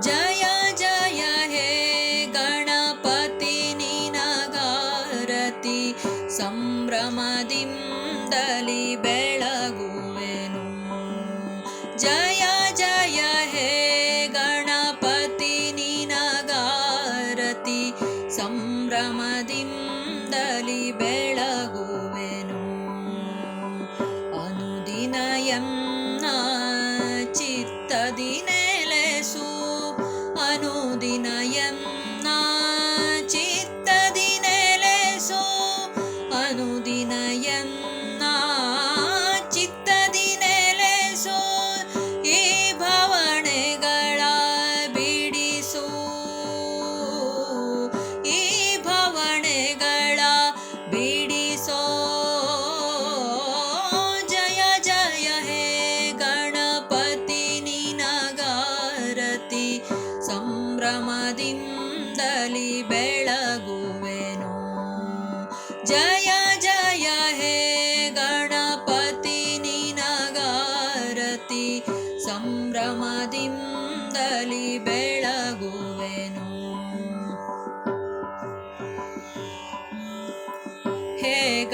ಜಯ ಜಯ ಹೇ ಗಣಪತಿ ನಿನಗಾರತಿ, ಸಂಭ್ರಮದಿಂದಲಿ ಬೆಳಗುವೆನು. ಜಯ ಜಯ ಹೇ ಗಣಪತಿ ನಿನಗಾರತಿ, ಸಂಭ್ರಮದಿಂದಲಿ ಬೆಳಗುವೆನು. ಅನುದಿನ ಎನ್ನ ಚಿತ್ತದಿ ನೆಲೆಸು ಎನ್ನ ಚಿತ್ತದಿ ನೆಲೆಸೋ ಅನುದಿನ ಎನ್ನ ಚಿತ್ತದಿ ನೆಲೆಸೋ ಈ ಭವಣೆಗಳ ಬಿಡಿಸೋ ಈ ಭವಣೆಗಳ ಹೇ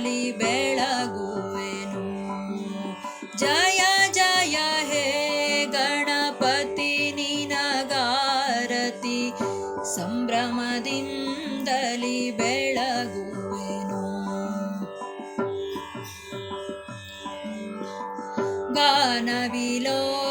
ಸಂಭ್ರಮದಿಂದಲಿ ಬೆಳಗುವೆನು. ಜಯ ಜಯ ಹೇ ಗಣಪತಿ ನಿನಗಾರತಿ. ಸಂಭ್ರಮದಿಂದಲಿ ಬೆಳಗುವೆನು. ಗಾನವಿಲೋಲ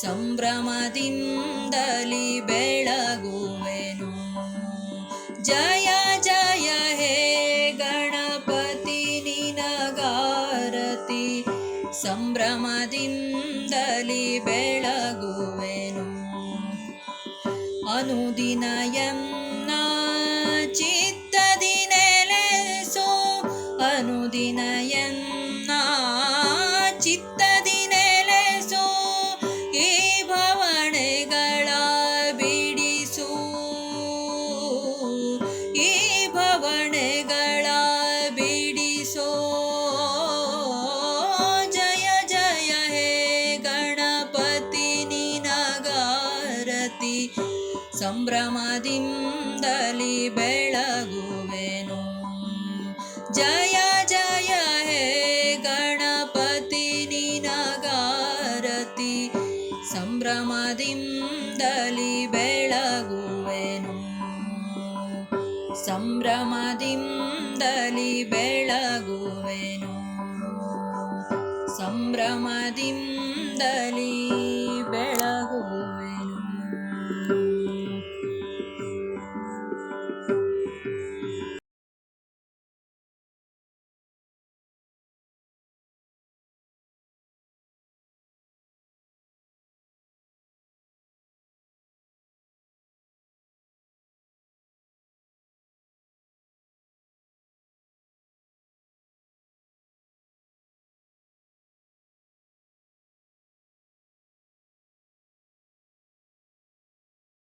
ಸಂಭ್ರಮದಿಂದಲಿ ಬೆಳಗುವೆನು. ಜಯ ಜಯ ಹೇ ಗಣಪತಿ ನಿನಗಾರತಿ. ಸಂಭ್ರಮದಿಂದಲಿ ಬೆಳಗುವೆನು. ಅನುದಿನ ಎನ್ನ ಚಿತ್ತದಿ ನೆಲೆಸು ಅನುದಿನ ಸಂಭ್ರಮದಿಂದಲಿ ಬೆಳಗುವೆನು. ಜಯ ಜಯ ಹೇ ಗಣಪತಿ ನಿನಗಾರತಿ. ಸಂಭ್ರಮದಿಂದಲಿ ಬೆಳಗುವೆನು. ಸಂಭ್ರಮದಿಂದಲಿ ಬೆಳಗುವೆನು. ಸಂಭ್ರಮದಿಂದಲೀ